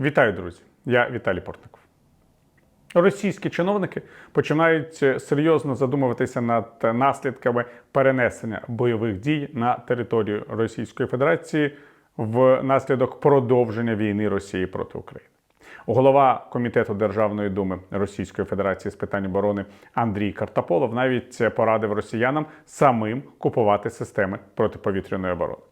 Вітаю, друзі! Я Віталій Портников. Російські чиновники починають серйозно задумуватися над наслідками перенесення бойових дій на територію Російської Федерації внаслідок продовження війни Росії проти України. Голова комітету Державної думи Російської Федерації з питань оборони Андрій Картаполов навіть порадив росіянам самим купувати системи протиповітряної оборони.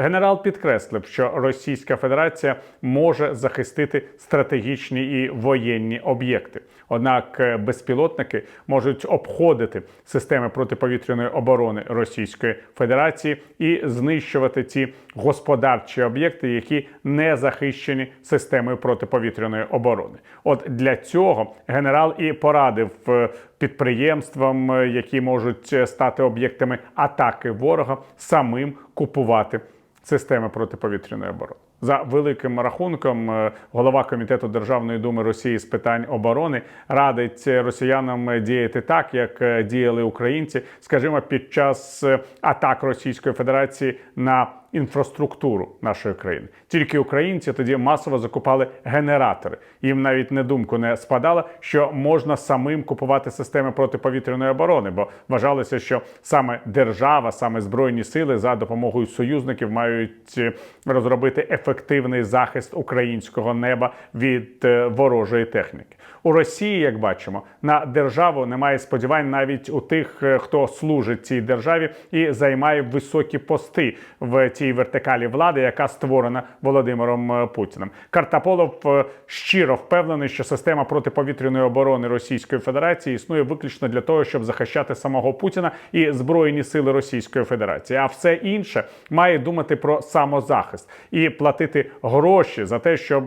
Генерал підкреслив, що Російська Федерація може захистити стратегічні і воєнні об'єкти. Однак безпілотники можуть обходити системи протиповітряної оборони Російської Федерації і знищувати ці господарчі об'єкти, які не захищені системою протиповітряної оборони. От для цього генерал і порадив е, підприємствам, е, які можуть стати об'єктами атаки ворога, самим купувати системи протиповітряної оборони. За великим рахунком, е, голова комітету Державної думи Росії з питань оборони радить росіянам діяти так, як е, діяли українці, скажімо, під час е, атак Російської Федерації на інфраструктуру нашої країни. Тільки українці тоді масово закупали генератори. Їм навіть не думку не спадало, що можна самим купувати системи протиповітряної оборони, бо вважалося, що саме держава, саме збройні сили за допомогою союзників мають розробити ефективний захист українського неба від е, ворожої техніки. У Росії, як бачимо, на державу немає сподівань навіть у тих, е, хто служить цій державі і займає високі пости в тій вертикалі влади, яка створена Володимиром е, Путіним. Картаполов е, щиро впевнений, що система протиповітряної оборони Російської Федерації існує виключно для того, щоб захищати самого Путіна і збройні сили Російської Федерації. А все інше має думати про самозахист і платити гроші за те, щоб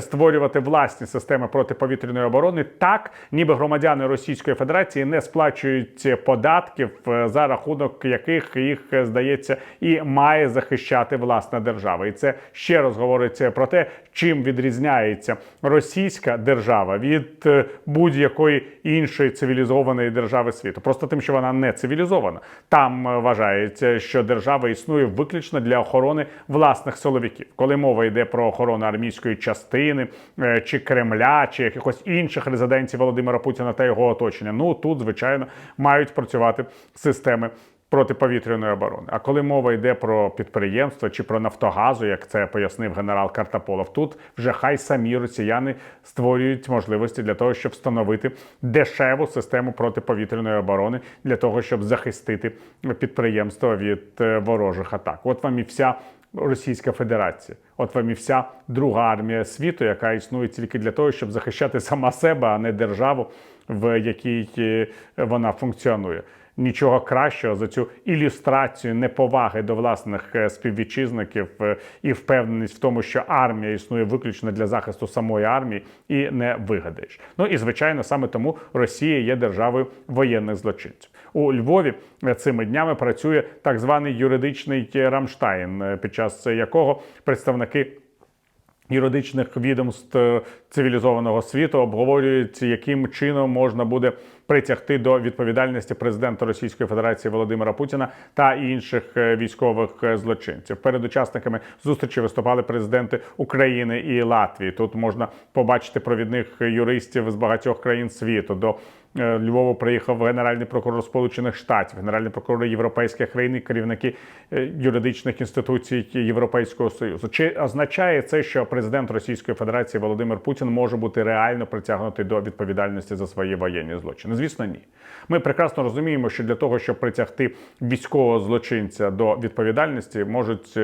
створювати власні системи протиповітряної оборони, так ніби громадяни Російської Федерації не сплачують податків, за рахунок яких їх здається і має захищати власна держава. І це ще раз говориться про те, чим відрізняється російська держава від будь-якої іншої цивілізованої держави світу. Просто тим, що вона не цивілізована. Там вважається, що держава існує виключно для охорони власних силовиків. Коли мова йде про охорону армійської частини чи Кремля, чи якихось інших резиденцій Володимира Путіна та його оточення, ну тут звичайно мають працювати системи протиповітряної оборони. А коли мова йде про підприємства чи про Нафтогазу, як це пояснив генерал Картаполов, тут вже хай самі росіяни створюють можливості для того, щоб встановити дешеву систему протиповітряної оборони для того, щоб захистити підприємства від ворожих атак. От вам і вся. Російська Федерація, от вам і вся друга армія світу, яка існує тільки для того, щоб захищати сама себе, а не державу, в якій вона функціонує нічого кращого за цю ілюстрацію неповаги до власних співвітчизників і впевненість в тому, що армія існує виключно для захисту самої армії, і не вигадаєш. Ну і звичайно, саме тому Росія є державою воєнних злочинців. У Львові цими днями працює так званий юридичний Рамштайн, під час якого представники. Юридичних відомств цивілізованого світу обговорюють, яким чином можна буде притягти до відповідальності президента Російської Федерації Володимира Путіна та інших військових злочинців. Перед учасниками зустрічі виступали президенти України і Латвії. Тут можна побачити провідних юристів з багатьох країн світу. До Львову приїхав генеральний прокурор Сполучених Штатів, генеральний прокурор європейських країн, і керівники юридичних інституцій Європейського союзу. Чи означає це, що президент Російської Федерації Володимир Путін може бути реально притягнутий до відповідальності за свої воєнні злочини? Звісно, ні. Ми прекрасно розуміємо, що для того, щоб притягти військового злочинця до відповідальності, можуть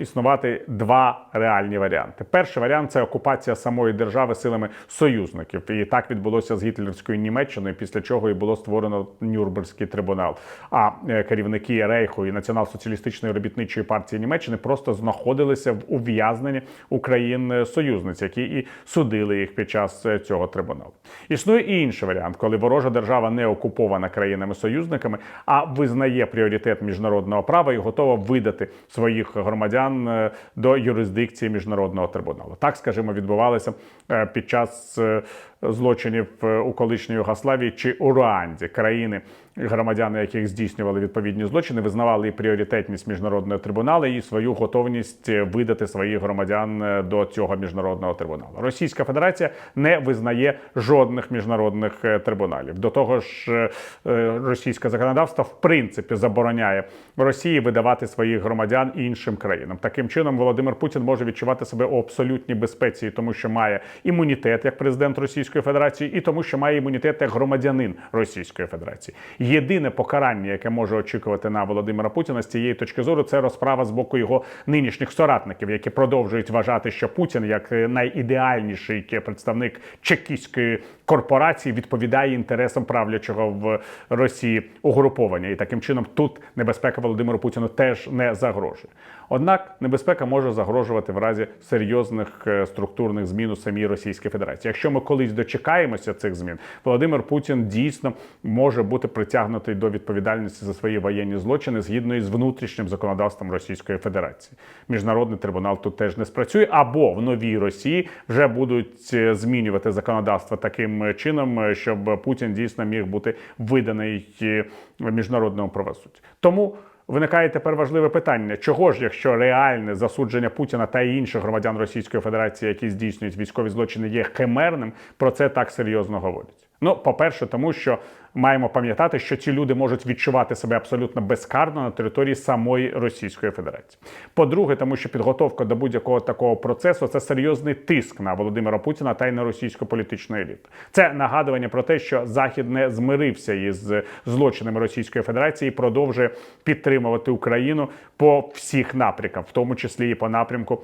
існувати два реальні варіанти. Перший варіант це окупація самої держави силами союзників, і так відбулося з гітлерською Німеччиною, після чого і було створено Нюрнберзький трибунал. А керівники Рейху і націонал-соціалістичної робітничої партії Німеччини просто знаходилися в ув'язненні Україн союзниць, які і судили їх під час цього трибуналу. Існує і інший варіант, коли ворожа держава не окупована країнами-союзниками, а визнає пріоритет міжнародного права і готова видати своїх громадян до юрисдикції міжнародного трибуналу. Так, скажімо, відбувалося під час злочинів е, у колишній Югославії чи у Руанді, країни, громадяни яких здійснювали відповідні злочини, визнавали і пріоритетність міжнародного трибуналу і свою готовність видати своїх громадян е, до цього міжнародного трибуналу. Російська Федерація не визнає жодних міжнародних е, трибуналів. До того ж, російське законодавство в принципі забороняє Росії видавати своїх громадян іншим країнам. Таким чином, Володимир Путін може відчувати себе у абсолютній безпеці, тому що має імунітет як президент Російської Федерації, і тому, що має імунітет як громадянин Російської Федерації. Єдине покарання, яке може очікувати на Володимира Путіна з цієї точки зору, це розправа з боку його нинішніх соратників, які продовжують вважати, що Путін як е, найідеальніший представник чекістської корпорації відповідає інтересам правлячого в Росії угруповання, і таким чином тут небезпека Володимиру Путіну теж не загрожує. Однак небезпека може загрожувати в разі серйозних е, структурних змін у самій Російській Федерації. Якщо ми колись дочекаємося цих змін, Володимир Путін дійсно може бути притягнутий до відповідальності за свої воєнні злочини згідно із внутрішнім законодавством Російської Федерації. Міжнародний трибунал тут теж не спрацює, або в новій Росії вже будуть е, змінювати законодавство таким е, чином, щоб Путін дійсно міг бути виданий міжнародному правосуддю. Тому. Виникає тепер важливе питання: чого ж, якщо реальне засудження Путіна та інших громадян Російської Федерації, які здійснюють військові злочини, є химерним, про це так серйозно говорять? Ну, по-перше, тому що маємо пам'ятати, що ці люди можуть відчувати себе абсолютно безкарно на території самої Російської Федерації. По-друге, тому що підготовка до будь-якого такого процесу це серйозний тиск на Володимира Путіна та й на російську політичну еліту. Це нагадування про те, що Захід не змирився із злочинами Російської Федерації і продовжує підтримувати Україну по всіх напрямках, в тому числі і по напрямку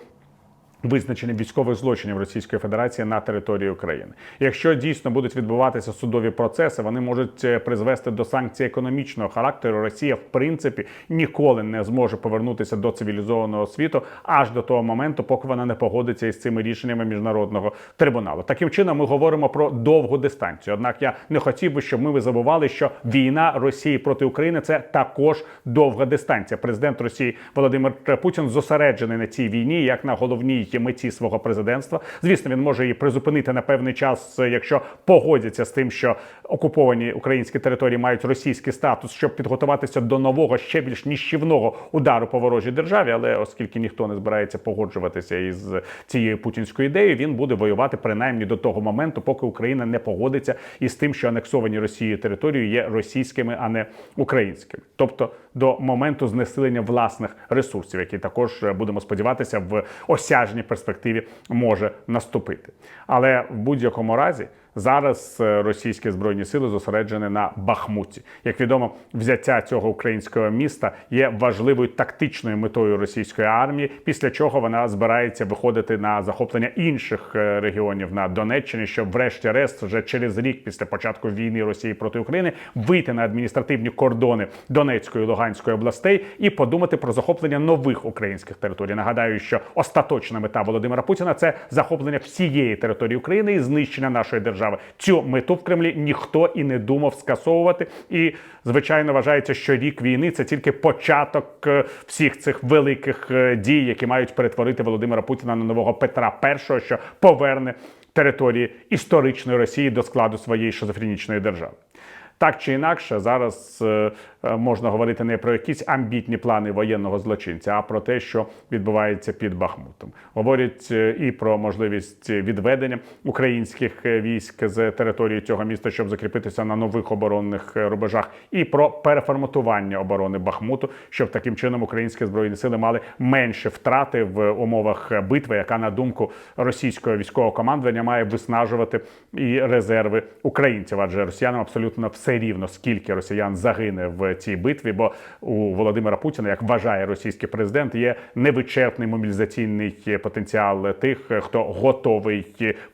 визначенням військових злочинів Російської Федерації на території України. Якщо дійсно будуть відбуватися судові процеси, вони можуть е, призвести до санкцій економічного характеру. Росія, в принципі, ніколи не зможе повернутися до цивілізованого світу аж до того моменту, поки вона не погодиться із цими рішеннями міжнародного трибуналу. Таким чином, ми говоримо про довгу дистанцію. Однак я не хотів би, щоб ми забували, що війна Росії проти України це також довга дистанція. Президент Росії Володимир Путін зосереджений на цій війні як на головній меті свого президентства. Звісно, він може її призупинити на певний час, якщо погодяться з тим, що окуповані українські території мають російський статус, щоб підготуватися до нового ще більш ніщівного удару по ворожій державі. Але оскільки ніхто не збирається погоджуватися із цією путінською ідеєю, він буде воювати принаймні до того моменту, поки Україна не погодиться із тим, що анексовані Росією території є російськими, а не українськими, тобто до моменту знесилення власних ресурсів, які також будемо сподіватися в осяжній перспективі може наступити. Але в будь-якому разі. Зараз е, російські збройні сили зосереджені на Бахмуті. Як відомо, взяття цього українського міста є важливою тактичною метою російської армії, після чого вона збирається виходити на захоплення інших е, регіонів на Донеччині, щоб, врешті-решт, вже через рік після початку війни Росії проти України вийти на адміністративні кордони Донецької і Луганської областей і подумати про захоплення нових українських територій. Нагадаю, що остаточна мета Володимира Путіна це захоплення всієї території України і знищення нашої держави. Цю мету в Кремлі ніхто і не думав скасовувати. І звичайно вважається, що рік війни це тільки початок е, всіх цих великих е, дій, які мають перетворити Володимира Путіна на нового Петра І, що поверне території історичної Росії до складу своєї шизофренічної держави. Так чи інакше, зараз е, е, можна говорити не про якісь амбітні плани воєнного злочинця, а про те, що відбувається під Бахмутом. Говорять е, і про можливість відведення українських військ з території цього міста, щоб закріпитися на нових оборонних рубежах, і про переформатування оборони Бахмуту, щоб таким чином українські збройні сили мали менше втрати в умовах битви, яка на думку російського військового командування має виснажувати і резерви українців, адже росіянам абсолютно все рівно скільки росіян загине в цій битві, бо у Володимира Путіна, як вважає російський президент, є невичерпний мобілізаційний потенціал тих, хто готовий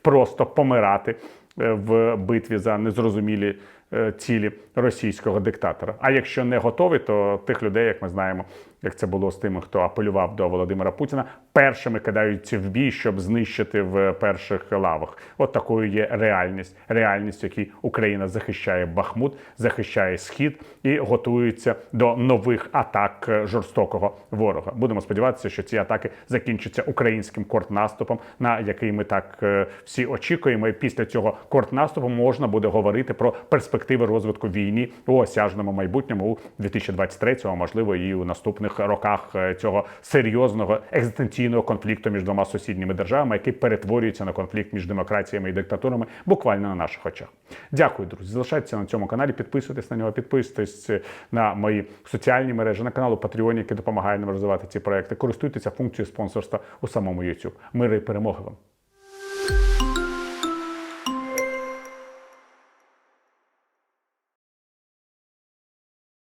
просто помирати е, в битві за незрозумілі е, цілі російського диктатора. А якщо не готовий, то тих людей, як ми знаємо, як це було з тими, хто апелював до Володимира Путіна, першими кидаються в бій, щоб знищити в перших лавах. От такою є реальність. Реальність, в якій Україна захищає Бахмут, захищає схід і готується до нових атак жорстокого ворога. Будемо сподіватися, що ці атаки закінчаться українським контрнаступом, на який ми так е, всі очікуємо. І після цього контрнаступу можна буде говорити про перспективи розвитку війни у осяжному майбутньому у 2023-му, а можливо, і у наступних роках е, цього серйозного екзистенційного конфлікту між двома сусідніми державами, який перетворюється на конфлікт між демократіями і диктатурами буквально на наших очах. Дякую, друзі. Залишайтеся на цьому каналі, підписуйтесь на нього, підписуйтесь на мої соціальні мережі, на канал у Patreon, який допомагає нам розвивати ці проекти. Користуйтеся функцією спонсорства у самому YouTube. Миру і перемоги вам!